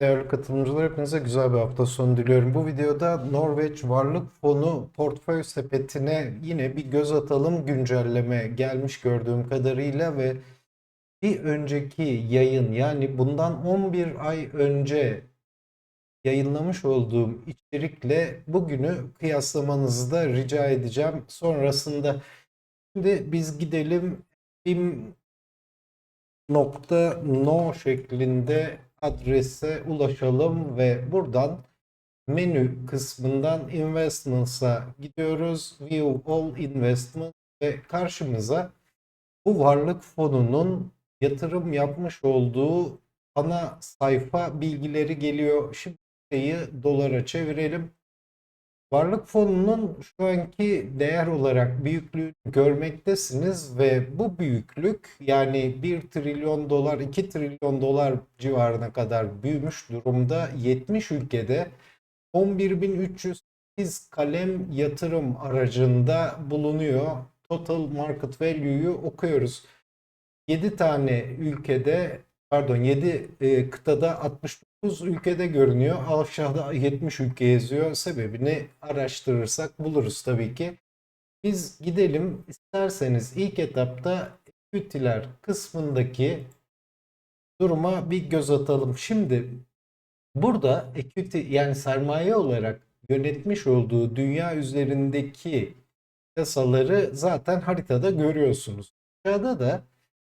Değerli katılımcılar hepinize güzel bir hafta sonu diliyorum. Bu videoda Norveç Varlık Fonu portföy sepetine yine bir göz atalım. Güncelleme gelmiş gördüğüm kadarıyla ve bir önceki yayın yani bundan 11 ay önce yayınlamış olduğum içerikle bugünü kıyaslamanızı da rica edeceğim. Sonrasında şimdi biz gidelim bim nokta no şeklinde adrese ulaşalım ve buradan menü kısmından investments'a gidiyoruz. View all investments ve karşımıza bu varlık fonunun yatırım yapmış olduğu ana sayfa bilgileri geliyor. Şimdi dolara çevirelim. Varlık fonunun şu anki değer olarak büyüklüğünü görmektesiniz ve bu büyüklük yani 1 trilyon dolar 2 trilyon dolar civarına kadar büyümüş durumda 70 ülkede 11.308 kalem yatırım aracında bulunuyor. Total market value'yu okuyoruz. 7 tane ülkede pardon 7 e, kıtada 69 ülkede görünüyor. Aşağıda 70 ülke yazıyor. Sebebini araştırırsak buluruz tabii ki. Biz gidelim isterseniz ilk etapta equity'ler kısmındaki duruma bir göz atalım. Şimdi burada equity yani sermaye olarak yönetmiş olduğu dünya üzerindeki piyasaları zaten haritada görüyorsunuz. Aşağıda da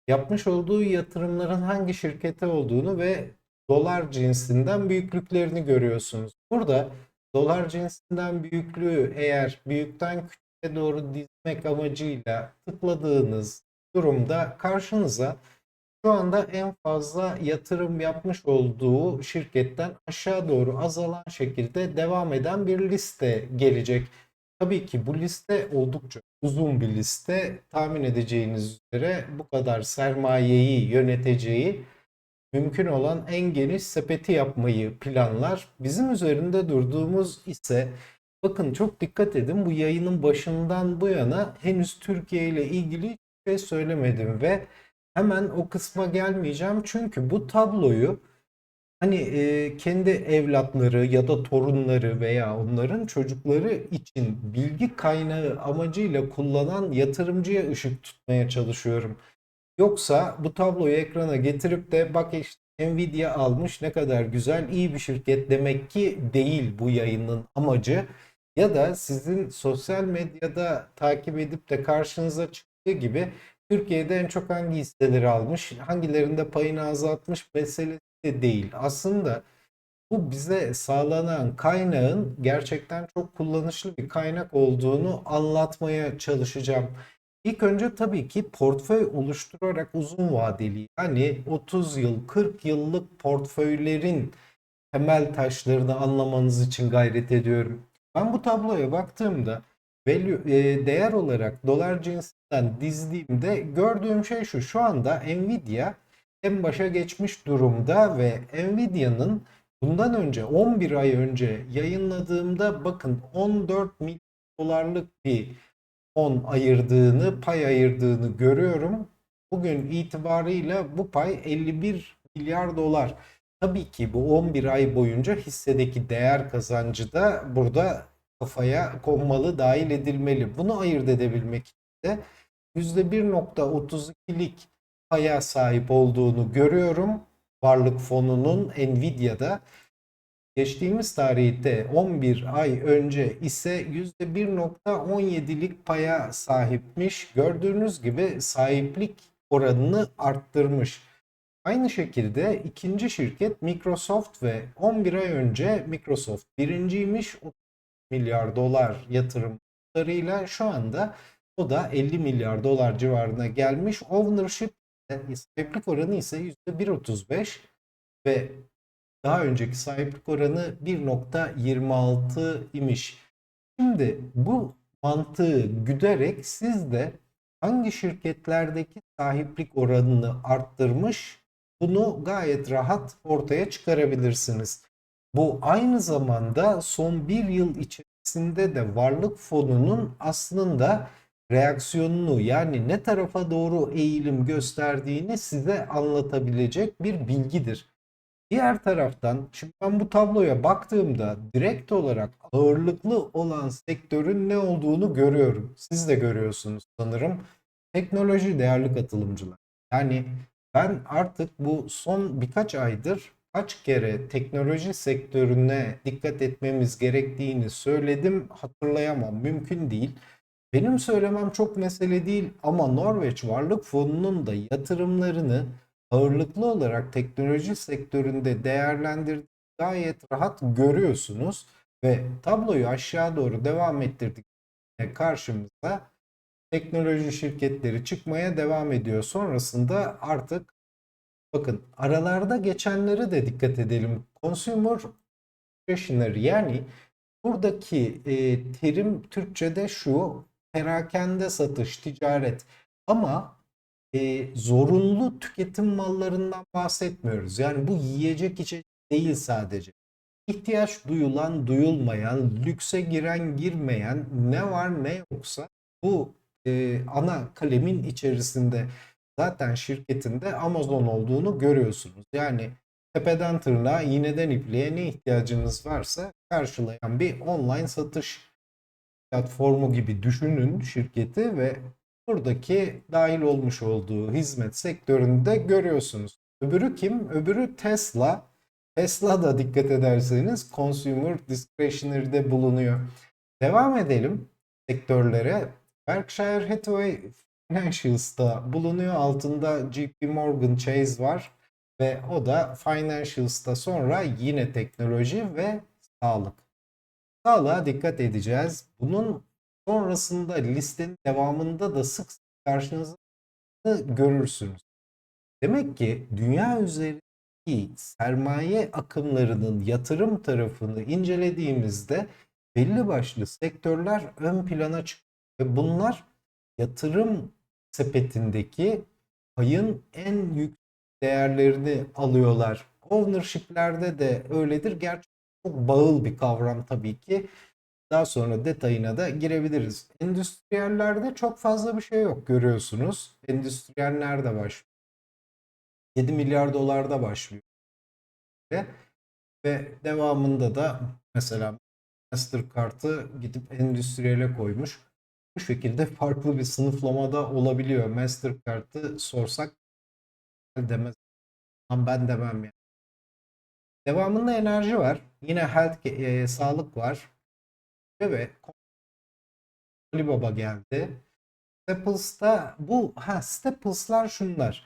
yapmış olduğu yatırımların hangi şirkete olduğunu ve dolar cinsinden büyüklüklerini görüyorsunuz. Burada dolar cinsinden büyüklüğü eğer büyükten küçüğe doğru dizmek amacıyla tıkladığınız durumda karşınıza şu anda en fazla yatırım yapmış olduğu şirketten aşağı doğru azalan şekilde devam eden bir liste gelecek. Tabii ki bu liste oldukça uzun bir liste. Tahmin edeceğiniz üzere bu kadar sermayeyi yöneteceği mümkün olan en geniş sepeti yapmayı planlar. Bizim üzerinde durduğumuz ise bakın çok dikkat edin bu yayının başından bu yana henüz Türkiye ile ilgili hiçbir şey söylemedim ve hemen o kısma gelmeyeceğim çünkü bu tabloyu Hani e, kendi evlatları ya da torunları veya onların çocukları için bilgi kaynağı amacıyla kullanan yatırımcıya ışık tutmaya çalışıyorum. Yoksa bu tabloyu ekrana getirip de bak işte Nvidia almış ne kadar güzel iyi bir şirket demek ki değil bu yayının amacı. Ya da sizin sosyal medyada takip edip de karşınıza çıktığı gibi Türkiye'de en çok hangi hisseleri almış, hangilerinde payını azaltmış meselesi de değil. Aslında bu bize sağlanan kaynağın gerçekten çok kullanışlı bir kaynak olduğunu anlatmaya çalışacağım. İlk önce tabii ki portföy oluşturarak uzun vadeli yani 30 yıl 40 yıllık portföylerin temel taşlarını anlamanız için gayret ediyorum. Ben bu tabloya baktığımda value, e, değer olarak dolar cinsinden dizdiğimde gördüğüm şey şu. Şu anda Nvidia en başa geçmiş durumda ve Nvidia'nın bundan önce 11 ay önce yayınladığımda bakın 14 milyon dolarlık bir fon ayırdığını, pay ayırdığını görüyorum. Bugün itibarıyla bu pay 51 milyar dolar. Tabii ki bu 11 ay boyunca hissedeki değer kazancı da burada kafaya konmalı, dahil edilmeli. Bunu ayırt edebilmek için de %1.32'lik paya sahip olduğunu görüyorum. Varlık fonunun Nvidia'da geçtiğimiz tarihte 11 ay önce ise %1.17'lik paya sahipmiş. Gördüğünüz gibi sahiplik oranını arttırmış. Aynı şekilde ikinci şirket Microsoft ve 11 ay önce Microsoft birinciymiş 30 milyar dolar yatırımlarıyla şu anda o da 50 milyar dolar civarına gelmiş. Ownership sahiplik oranı ise %1.35 ve daha önceki sahiplik oranı 1.26 imiş. Şimdi bu mantığı güderek siz de hangi şirketlerdeki sahiplik oranını arttırmış bunu gayet rahat ortaya çıkarabilirsiniz. Bu aynı zamanda son bir yıl içerisinde de varlık fonunun aslında reaksiyonunu yani ne tarafa doğru eğilim gösterdiğini size anlatabilecek bir bilgidir. Diğer taraftan şimdi ben bu tabloya baktığımda direkt olarak ağırlıklı olan sektörün ne olduğunu görüyorum. Siz de görüyorsunuz sanırım. Teknoloji değerli katılımcılar. Yani ben artık bu son birkaç aydır kaç kere teknoloji sektörüne dikkat etmemiz gerektiğini söyledim. Hatırlayamam. Mümkün değil. Benim söylemem çok mesele değil ama Norveç Varlık Fonu'nun da yatırımlarını ağırlıklı olarak teknoloji sektöründe değerlendirdiğini gayet rahat görüyorsunuz ve tabloyu aşağı doğru devam ettirdik karşımıza teknoloji şirketleri çıkmaya devam ediyor. Sonrasında artık bakın aralarda geçenlere de dikkat edelim. Consumer discretionary yani buradaki e, terim Türkçe'de şu perakende satış, ticaret ama e, zorunlu tüketim mallarından bahsetmiyoruz. Yani bu yiyecek içecek değil sadece. İhtiyaç duyulan, duyulmayan, lükse giren, girmeyen ne var ne yoksa bu e, ana kalemin içerisinde zaten şirketinde Amazon olduğunu görüyorsunuz. Yani tepeden tırnağa, iğneden ipliğe ne ihtiyacınız varsa karşılayan bir online satış platformu gibi düşünün şirketi ve buradaki dahil olmuş olduğu hizmet sektöründe görüyorsunuz. Öbürü kim? Öbürü Tesla. Tesla da dikkat ederseniz consumer discretionary'de bulunuyor. Devam edelim sektörlere. Berkshire Hathaway Financials'ta bulunuyor. Altında JP Morgan Chase var ve o da Financials'ta sonra yine teknoloji ve sağlık. Sağlığa dikkat edeceğiz. Bunun sonrasında listenin devamında da sık sık karşınıza görürsünüz. Demek ki dünya üzerindeki sermaye akımlarının yatırım tarafını incelediğimizde belli başlı sektörler ön plana çıkıyor. Ve bunlar yatırım sepetindeki payın en yüksek değerlerini alıyorlar. Ownership'lerde de öyledir. Gerçi çok bağıl bir kavram tabii ki. Daha sonra detayına da girebiliriz. Endüstriyellerde çok fazla bir şey yok görüyorsunuz. Endüstriyeller de başlıyor. 7 milyar dolarda başlıyor. Ve, ve devamında da mesela Mastercard'ı gidip endüstriyele koymuş. Bu şekilde farklı bir sınıflamada olabiliyor. Mastercard'ı sorsak demez. Ben demem yani. Devamında enerji var. Yine health, e, sağlık var. Ve Alibaba geldi. Staples'ta bu ha Staples'lar şunlar.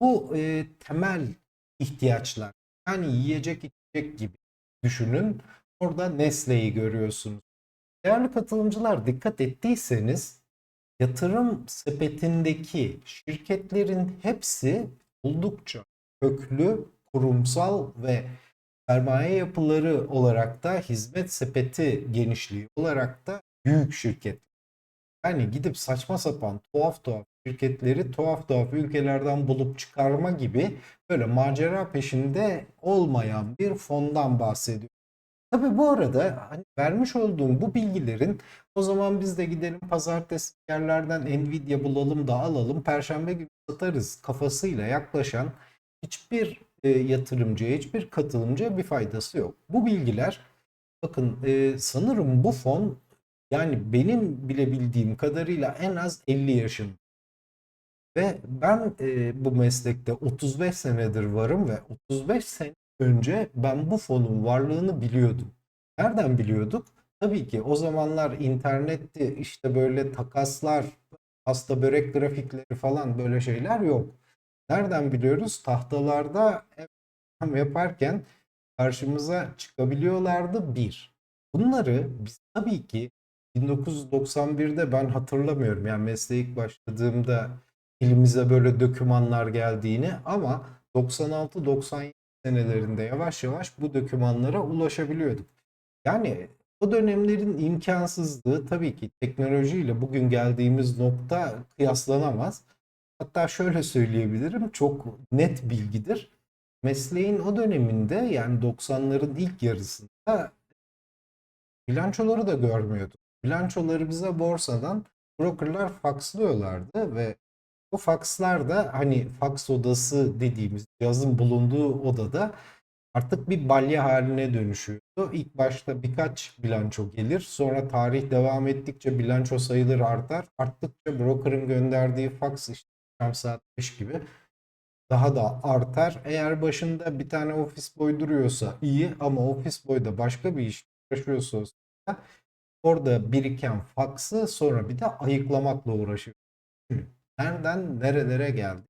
Bu e, temel ihtiyaçlar. Yani yiyecek içecek gibi düşünün. Orada Nestle'yi görüyorsunuz. Değerli katılımcılar dikkat ettiyseniz yatırım sepetindeki şirketlerin hepsi oldukça köklü, kurumsal ve sermaye yapıları olarak da hizmet sepeti genişliği olarak da büyük şirket. Yani gidip saçma sapan tuhaf tuhaf şirketleri tuhaf tuhaf ülkelerden bulup çıkarma gibi böyle macera peşinde olmayan bir fondan bahsediyor. Tabi bu arada hani vermiş olduğum bu bilgilerin o zaman biz de gidelim pazartesi yerlerden Nvidia bulalım da alalım perşembe günü satarız kafasıyla yaklaşan hiçbir yatırımcıya, hiçbir katılımcıya bir faydası yok. Bu bilgiler bakın e, sanırım bu fon yani benim bile bildiğim kadarıyla en az 50 yaşın ve ben e, bu meslekte 35 senedir varım ve 35 sene önce ben bu fonun varlığını biliyordum. Nereden biliyorduk? Tabii ki o zamanlar internetti işte böyle takaslar, hasta börek grafikleri falan böyle şeyler yok. Nereden biliyoruz? Tahtalarda yaparken karşımıza çıkabiliyorlardı bir. Bunları biz tabii ki 1991'de ben hatırlamıyorum. Yani mesleğe başladığımda elimize böyle dokümanlar geldiğini ama 96-97 senelerinde yavaş yavaş bu dokümanlara ulaşabiliyorduk. Yani o dönemlerin imkansızlığı tabii ki teknolojiyle bugün geldiğimiz nokta kıyaslanamaz. Hatta şöyle söyleyebilirim çok net bilgidir. Mesleğin o döneminde yani 90'ların ilk yarısında bilançoları da görmüyorduk. Bilançoları bize borsadan brokerlar fakslıyorlardı ve o fakslar da hani faks odası dediğimiz cihazın bulunduğu odada artık bir balya haline dönüşüyordu. İlk başta birkaç bilanço gelir. Sonra tarih devam ettikçe bilanço sayıları artar. Arttıkça broker'ın gönderdiği fax işte akşam saat 5 gibi daha da artar. Eğer başında bir tane ofis boy duruyorsa iyi ama ofis boy da başka bir iş uğraşıyorsa orada biriken faksı sonra bir de ayıklamakla uğraşıyor. Nereden nerelere geldi?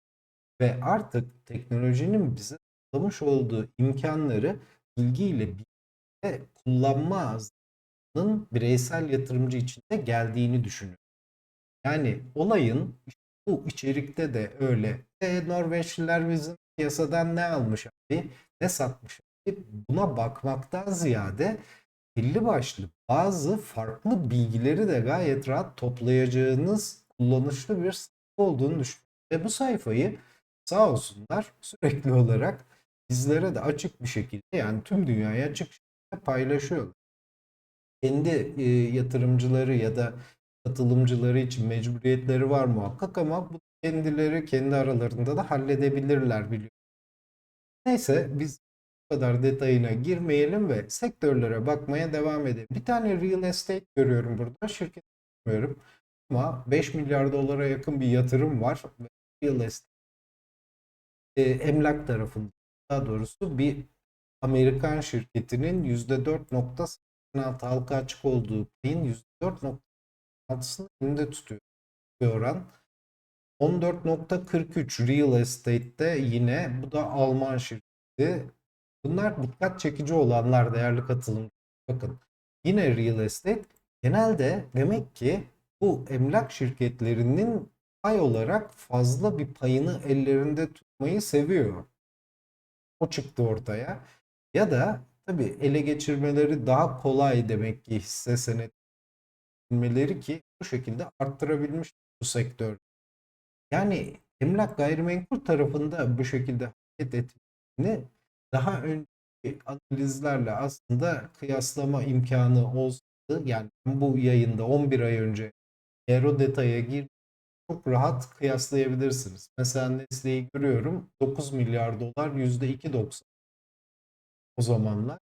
Ve artık teknolojinin bize sağlamış olduğu imkanları bilgiyle birlikte kullanma azlığının bireysel yatırımcı için de geldiğini düşünüyorum. Yani olayın bu içerikte de öyle. E, Norveçliler bizim piyasadan ne almış abi, ne satmış abi. Buna bakmaktan ziyade belli başlı bazı farklı bilgileri de gayet rahat toplayacağınız kullanışlı bir sayfa olduğunu düşünüyorum. Ve bu sayfayı sağ olsunlar sürekli olarak bizlere de açık bir şekilde yani tüm dünyaya açık şekilde paylaşıyorlar. Kendi e, yatırımcıları ya da katılımcıları için mecburiyetleri var muhakkak ama bu kendileri kendi aralarında da halledebilirler biliyorum. Neyse biz bu kadar detayına girmeyelim ve sektörlere bakmaya devam edelim. Bir tane real estate görüyorum burada. Şirket görmüyorum. Ama 5 milyar dolara yakın bir yatırım var. Real estate e, emlak tarafında daha doğrusu bir Amerikan şirketinin %4.86 halka açık olduğu payın %4.6'sını elinde tutuyor bir oran. 14.43 real estate'te yine bu da Alman şirketi. Bunlar dikkat çekici olanlar değerli katılımcılar. Bakın yine real estate genelde demek ki bu emlak şirketlerinin pay olarak fazla bir payını ellerinde tutmayı seviyor. O çıktı ortaya. Ya da tabii ele geçirmeleri daha kolay demek ki hisse senetleri ki bu şekilde arttırabilmiş bu sektör. Yani emlak gayrimenkul tarafında bu şekilde hareket ettiğini daha önceki analizlerle aslında kıyaslama imkanı olsaydı yani bu yayında 11 ay önce eğer detaya gir çok rahat kıyaslayabilirsiniz. Mesela Nestle'yi görüyorum 9 milyar dolar %2.90 o zamanlar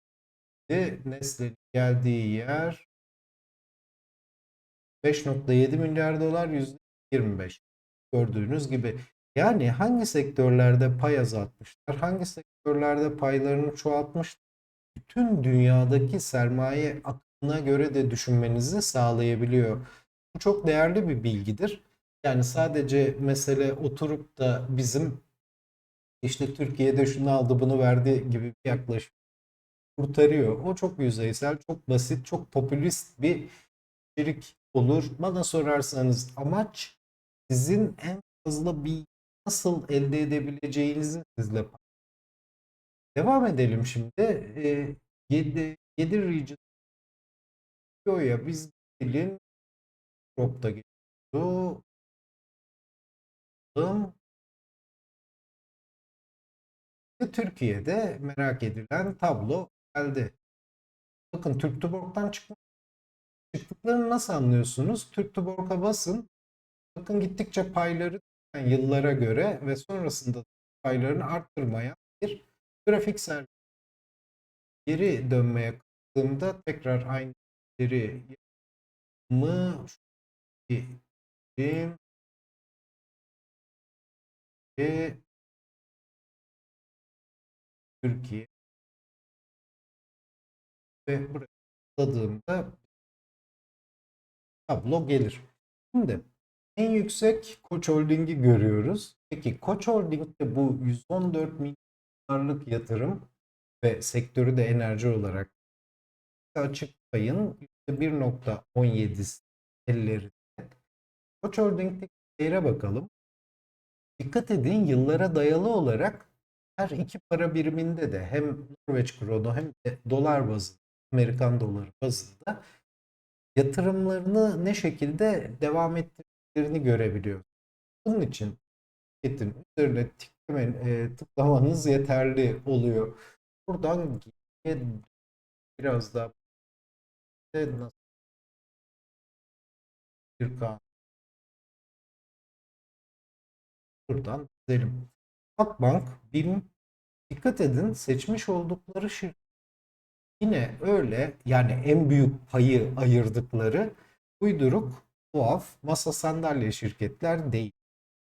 ve Nestle'nin geldiği yer 5.7 milyar dolar %25 gördüğünüz gibi. Yani hangi sektörlerde pay azaltmışlar, hangi sektörlerde paylarını çoğaltmış, bütün dünyadaki sermaye akımına göre de düşünmenizi sağlayabiliyor. Bu çok değerli bir bilgidir. Yani sadece mesele oturup da bizim işte Türkiye'de şunu aldı bunu verdi gibi bir yaklaşım kurtarıyor. O çok yüzeysel, çok basit, çok popülist bir içerik olur. Bana sorarsanız amaç sizin en fazla bir nasıl elde edebileceğinizi sizle Devam edelim şimdi. E, 7, 7 region ya biz gelin Europe'da geçiyordu. Türkiye'de merak edilen tablo geldi. Bakın Türk Tuborg'dan çıkma çıktıklarını nasıl anlıyorsunuz? Türk Tuborg'a basın. Bakın gittikçe payları yani yıllara göre ve sonrasında paylarını arttırmaya bir grafik servis. Geri dönmeye kalktığımda tekrar aynı geri mı ve Türkiye ve buraya tıkladığımda tablo gelir. Şimdi en yüksek Koç Holding'i görüyoruz. Peki Koç Holding'de bu 114 milyarlık yatırım ve sektörü de enerji olarak açık payın %1.17'si ellerinde. Koç Holding'deki değere bakalım. Dikkat edin yıllara dayalı olarak her iki para biriminde de hem Norveç kronu hem de dolar bazında, Amerikan doları bazında yatırımlarını ne şekilde devam ettirdiklerini görebiliyor. Bunun için şirketin üzerine tıklamen, e, tıklamanız yeterli oluyor. Buradan biraz daha nasıl bir buradan gidelim. Akbank BİM Dikkat edin seçmiş oldukları şirket yine öyle yani en büyük payı ayırdıkları uyduruk, tuhaf, masa sandalye şirketler değil.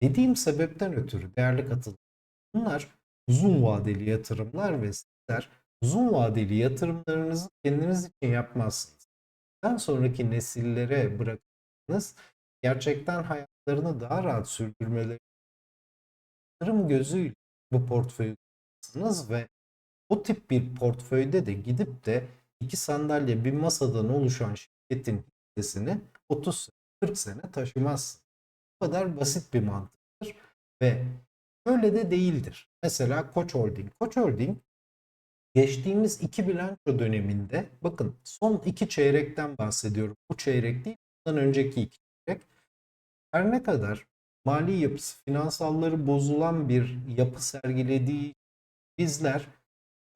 Dediğim sebepten ötürü değerli katılımcılar bunlar uzun vadeli yatırımlar ve sizler uzun vadeli yatırımlarınızı kendiniz için yapmazsınız. Daha sonraki nesillere bırakırsınız. Gerçekten hayatlarını daha rahat sürdürmeleri yatırım gözüyle bu portföyü ve o tip bir portföyde de gidip de iki sandalye bir masadan oluşan şirketin hissesini 30 sene, 40 sene taşımazsınız. Bu kadar basit bir mantıktır ve öyle de değildir. Mesela Koç Holding. Koç Holding geçtiğimiz iki bilanço döneminde bakın son iki çeyrekten bahsediyorum. Bu çeyrek değil, bundan önceki iki çeyrek. Her ne kadar mali yapısı, finansalları bozulan bir yapı sergilediği bizler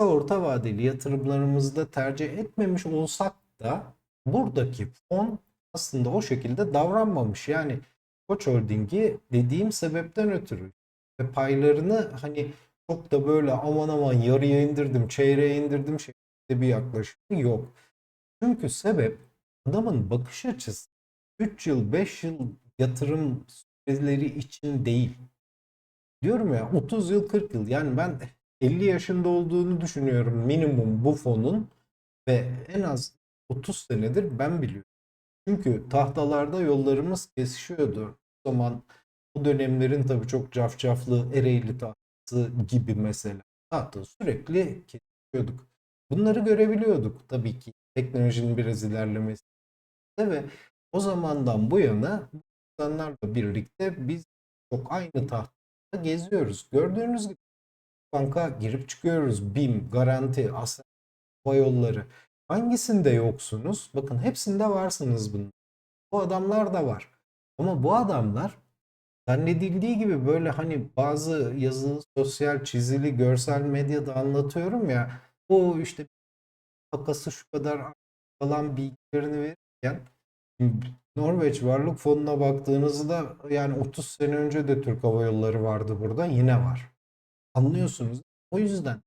orta vadeli yatırımlarımızda tercih etmemiş olsak da buradaki fon aslında o şekilde davranmamış. Yani Koç Holding'i dediğim sebepten ötürü ve paylarını hani çok da böyle aman aman yarıya indirdim, çeyreğe indirdim şeklinde bir yaklaşım yok. Çünkü sebep adamın bakış açısı 3 yıl, 5 yıl yatırım süreleri için değil. Diyorum ya 30 yıl, 40 yıl. Yani ben 50 yaşında olduğunu düşünüyorum minimum bu fonun ve en az 30 senedir ben biliyorum. Çünkü tahtalarda yollarımız kesişiyordu. O zaman bu dönemlerin tabii çok cafcaflı Ereğli tahtası gibi mesela tahta sürekli kesişiyorduk. Bunları görebiliyorduk tabii ki teknolojinin biraz ilerlemesi ve o zamandan bu yana insanlarla birlikte biz çok aynı tahtada geziyoruz. Gördüğünüz gibi banka girip çıkıyoruz. BİM, Garanti, Asya Hava Yolları. Hangisinde yoksunuz? Bakın hepsinde varsınız bunun. Bu adamlar da var. Ama bu adamlar zannedildiği gibi böyle hani bazı yazılı, sosyal, çizili, görsel medyada anlatıyorum ya o işte takası şu kadar falan bilgilerini verirken Norveç Varlık Fonu'na baktığınızda yani 30 sene önce de Türk Hava Yolları vardı burada yine var. Anlıyorsunuz. O yüzden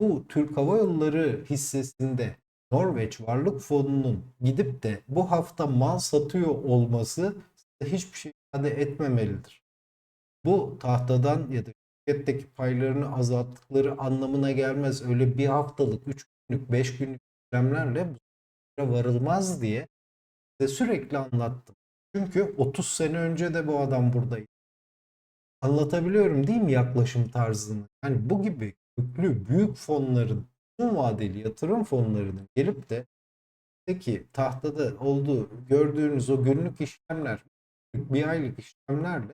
bu Türk Hava Yolları hissesinde Norveç Varlık Fonu'nun gidip de bu hafta mal satıyor olması hiçbir şey ifade etmemelidir. Bu tahtadan ya da şirketteki paylarını azalttıkları anlamına gelmez. Öyle bir haftalık, üç günlük, beş günlük işlemlerle bu varılmaz diye size sürekli anlattım. Çünkü 30 sene önce de bu adam buradaydı. Anlatabiliyorum değil mi yaklaşım tarzını? Yani bu gibi köklü büyük fonların, uzun vadeli yatırım fonlarının gelip de ki tahtada olduğu gördüğünüz o günlük işlemler, bir aylık işlemlerle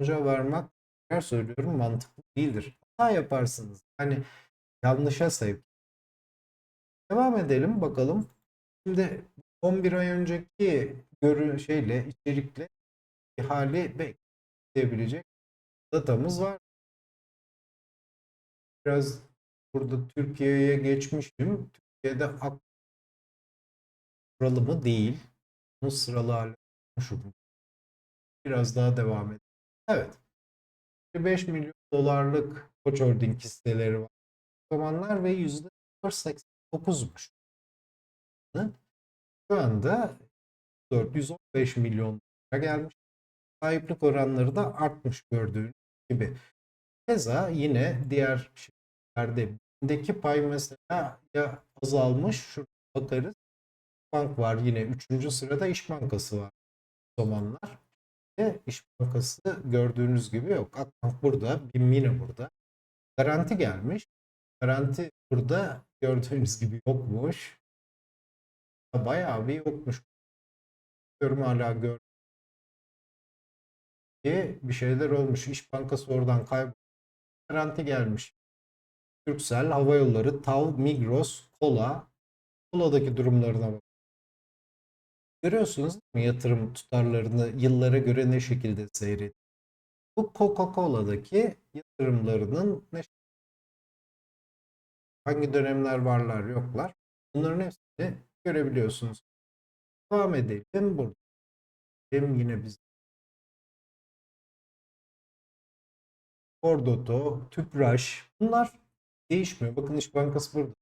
sonuca varmak her söylüyorum mantıklı değildir. Hata yaparsınız. Yani yanlışa sevk. Devam edelim bakalım. Şimdi 11 ay önceki görü şeyle içerikle hali bekleyebilecek datamız var. Biraz burada Türkiye'ye geçmiştim. Türkiye'de ak sıralı mı değil. Bunu sıralı hale konuşurum. Biraz daha devam edelim. Evet. 5 milyon dolarlık Koç Holding hisseleri var. O zamanlar ve %489'muş. Şu anda 415 milyon gelmiş. Sahiplik oranları da artmış gördüğünüz gibi. Keza yine diğer şirketlerde bindeki pay mesela ya azalmış şurada bakarız. Bank var yine 3. sırada İş Bankası var o zamanlar. Ve İş Bankası gördüğünüz gibi yok. Akbank burada, BİM yine burada. Garanti gelmiş. Garanti burada gördüğünüz gibi yokmuş. Bayağı bir yokmuş. Diyorum hala gör diye bir şeyler olmuş. İş Bankası oradan kaybolmuş. Garanti gelmiş. Türksel, Hava Yolları, TAV, Migros, Kola. Kola'daki durumlarına bak. Görüyorsunuz değil yatırım tutarlarını yıllara göre ne şekilde seyrediyor. Bu Coca-Cola'daki yatırımlarının ne hangi dönemler varlar yoklar. Bunların hepsini görebiliyorsunuz. Devam edelim burada. Hem yine biz Ford Auto, Tüpraş bunlar değişmiyor. Bakın İş Bankası burada.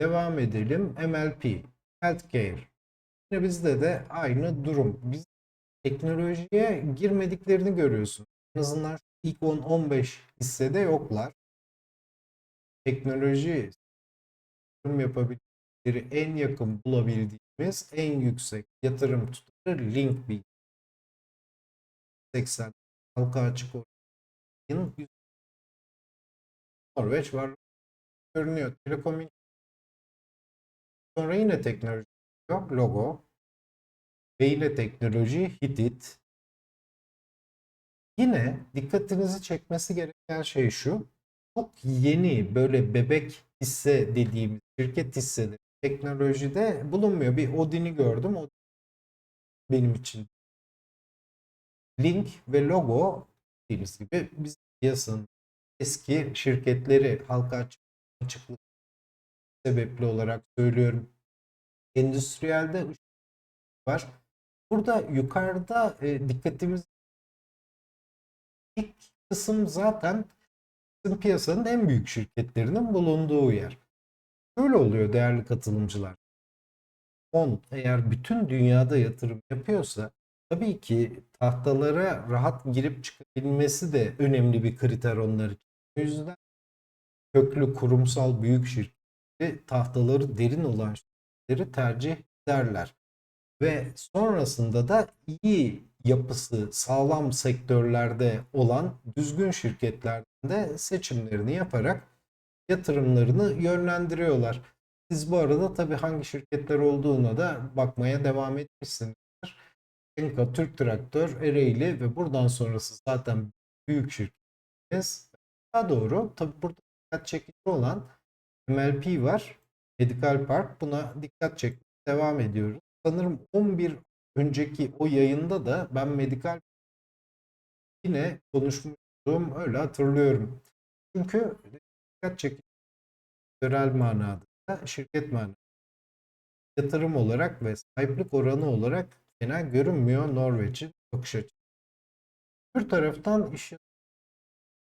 Devam edelim. MLP, Healthcare. Yine bizde de aynı durum. Biz teknolojiye girmediklerini görüyorsun. En azından ilk 10-15 hissede yoklar. Teknoloji yatırım yapabildikleri en yakın bulabildiğimiz en yüksek yatırım tutarı Linkbee. 80 halka açık oranın Norveç var görünüyor. Telekom sonra yine teknoloji yok. Logo ve yine teknoloji Hitit. Yine dikkatinizi çekmesi gereken şey şu. Çok yeni böyle bebek hisse dediğimiz şirket hisseleri teknolojide bulunmuyor. Bir Odin'i gördüm. O benim için link ve logo dediğimiz gibi biz piyasanın eski şirketleri halka açık, açıklık sebepli olarak söylüyorum. Endüstriyelde var. Burada yukarıda e, dikkatimiz ilk kısım zaten piyasanın en büyük şirketlerinin bulunduğu yer. Şöyle oluyor değerli katılımcılar. Fon eğer bütün dünyada yatırım yapıyorsa tabii ki tahtalara rahat girip çıkabilmesi de önemli bir kriter onlar için. O yüzden köklü kurumsal büyük şirketleri tahtaları derin olan şirketleri tercih ederler. Ve sonrasında da iyi yapısı sağlam sektörlerde olan düzgün şirketlerden de seçimlerini yaparak yatırımlarını yönlendiriyorlar. Siz bu arada tabii hangi şirketler olduğuna da bakmaya devam etmişsinizdir. Enka, Türk Traktör, Ereğli ve buradan sonrası zaten büyük şirketlerimiz. Daha doğru tabii burada dikkat çekici olan MLP var. Medical Park. Buna dikkat çekmeye devam ediyoruz. Sanırım 11 önceki o yayında da ben Medical yine konuşmuştum. Öyle hatırlıyorum. Çünkü dikkat çekici sektörel manada şirket manada yatırım olarak ve sahiplik oranı olarak fena görünmüyor Norveç'in bakış açısı. Bir taraftan işler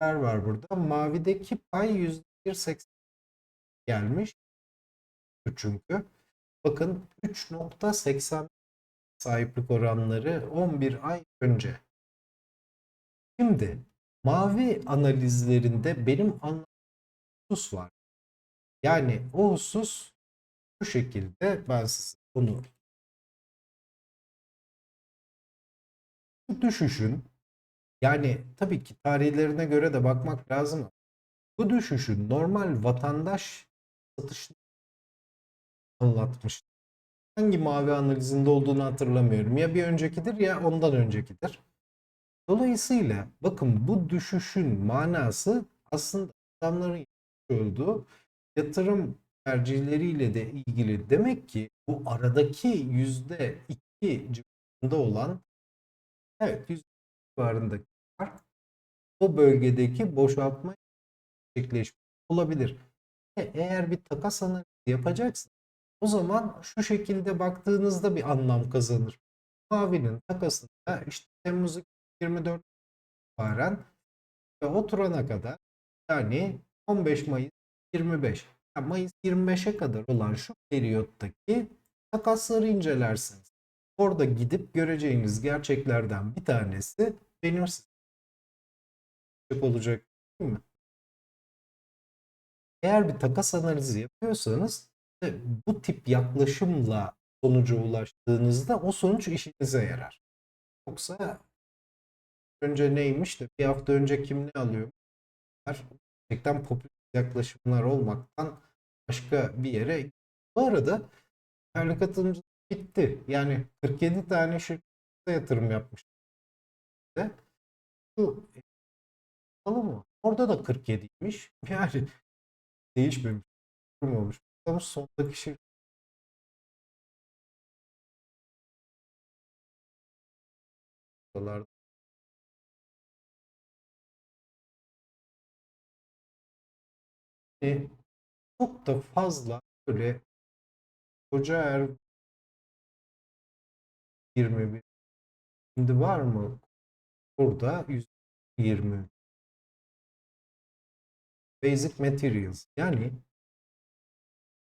var burada. Mavideki pay %1.80 gelmiş. Çünkü bakın 3.80 sahiplik oranları 11 ay önce. Şimdi mavi analizlerinde benim anladığım husus var. Yani o husus bu şekilde ben size bunu bu düşüşün yani tabii ki tarihlerine göre de bakmak lazım. Bu düşüşün normal vatandaş satışını anlatmış. Hangi mavi analizinde olduğunu hatırlamıyorum. Ya bir öncekidir ya ondan öncekidir. Dolayısıyla bakın bu düşüşün manası aslında adamların olduğu yatırım tercihleriyle de ilgili. Demek ki bu aradaki yüzde iki civarında olan evet yüzde civarındaki fark o bölgedeki boşaltma gerçekleşmiş olabilir. E, eğer bir takas analizi yapacaksın o zaman şu şekilde baktığınızda bir anlam kazanır. Mavinin takasında işte Temmuz 24 itibaren ve oturana kadar yani 15 Mayıs 25 yani Mayıs 25'e kadar olan şu periyottaki takasları incelersiniz. Orada gidip göreceğiniz gerçeklerden bir tanesi benim olacak değil mi? Eğer bir takas analizi yapıyorsanız e, bu tip yaklaşımla sonuca ulaştığınızda o sonuç işinize yarar. Yoksa önce neymiş de bir hafta önce kim ne alıyor? Gerçekten popüler yaklaşımlar olmaktan başka bir yere. Bu arada değerli katılımcı bitti. Yani 47 tane şirkete yatırım yapmış. Şu alalım mı? Orada da 47'ymiş. Yani değişmemiş. Durmamış. Ama sondaki şirket dolar e, çok da fazla böyle koca er 21 şimdi var mı burada 20 Basic Materials yani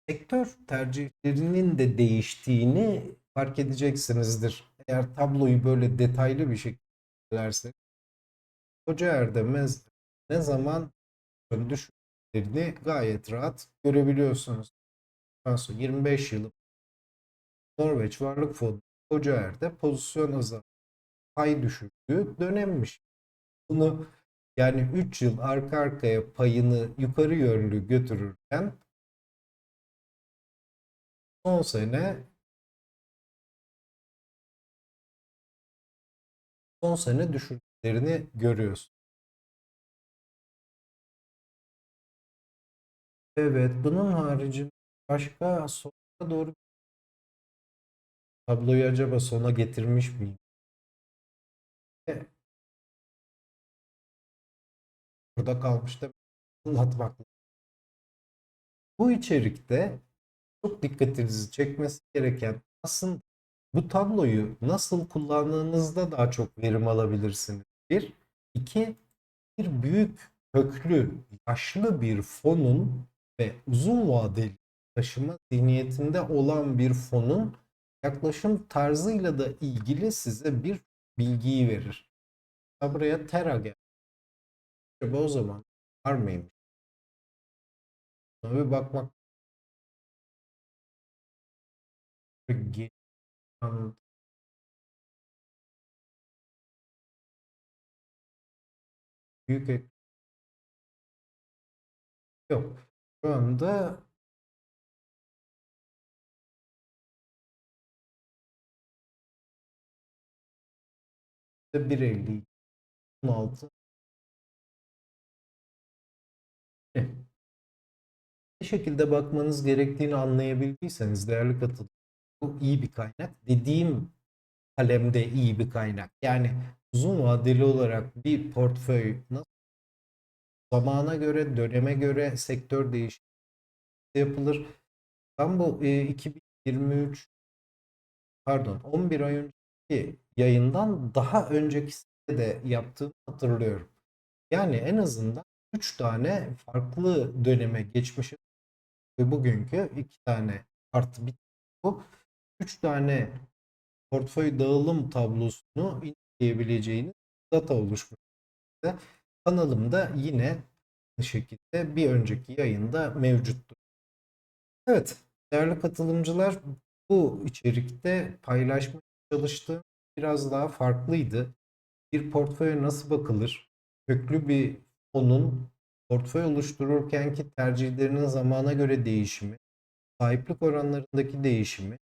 sektör tercihlerinin de değiştiğini fark edeceksinizdir. Eğer tabloyu böyle detaylı bir şekilde incelerse Hoca Erdemez ne zaman düşüşlerini gayet rahat görebiliyorsunuz. Ondan sonra 25 yılı Norveç Varlık Fonu Hoca Erde pozisyon azaltı pay düşürdüğü dönemmiş. Bunu yani 3 yıl arka arkaya payını yukarı yönlü götürürken son sene son sene düşürdüklerini görüyorsun. Evet, bunun haricinde başka sonuna doğru tabloyu acaba sona getirmiş miyim? E, Burada kalmış da anlatmak. Bu içerikte çok dikkatinizi çekmesi gereken aslında bu tabloyu nasıl kullandığınızda daha çok verim alabilirsiniz. Bir, iki, bir büyük köklü, yaşlı bir fonun ve uzun vadeli taşıma zihniyetinde olan bir fonun yaklaşım tarzıyla da ilgili size bir bilgiyi verir. Ha buraya Terra gel. Acaba o zaman var mıymış? Bir bakmak büyük yok. Şu anda 1.50 16 Ne şekilde bakmanız gerektiğini anlayabildiyseniz değerli katılım bu iyi bir kaynak. Dediğim kalemde iyi bir kaynak. Yani uzun vadeli olarak bir portföy zamana göre, döneme göre sektör değişikliği yapılır. Ben bu e, 2023 pardon 11 ay önceki yayından daha öncekisinde de yaptığımı hatırlıyorum. Yani en azından 3 tane farklı döneme geçmişim ve bugünkü 2 tane artı bir bu 3 tane portföy dağılım tablosunu inceleyebileceğiniz data oluşmuş. Kanalımda yine aynı şekilde bir önceki yayında mevcuttur. Evet, değerli katılımcılar bu içerikte paylaşmaya çalıştığım biraz daha farklıydı. Bir portföye nasıl bakılır? Köklü bir fonun portföy oluştururkenki tercihlerinin zamana göre değişimi, sahiplik oranlarındaki değişimi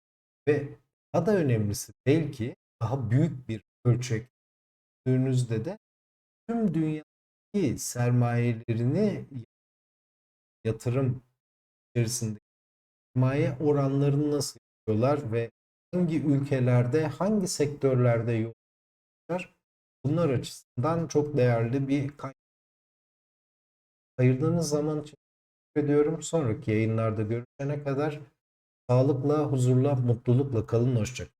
ve daha da önemlisi belki daha büyük bir ölçek gördüğünüzde de tüm dünyadaki sermayelerini yatırım içerisinde sermaye oranlarını nasıl yapıyorlar ve hangi ülkelerde, hangi sektörlerde yoğunlaşıyorlar bunlar açısından çok değerli bir kaynak. Ayırdığınız zaman için teşekkür ediyorum. Sonraki yayınlarda görüşene kadar sağlıkla, huzurla, mutlulukla kalın. Hoşçakalın.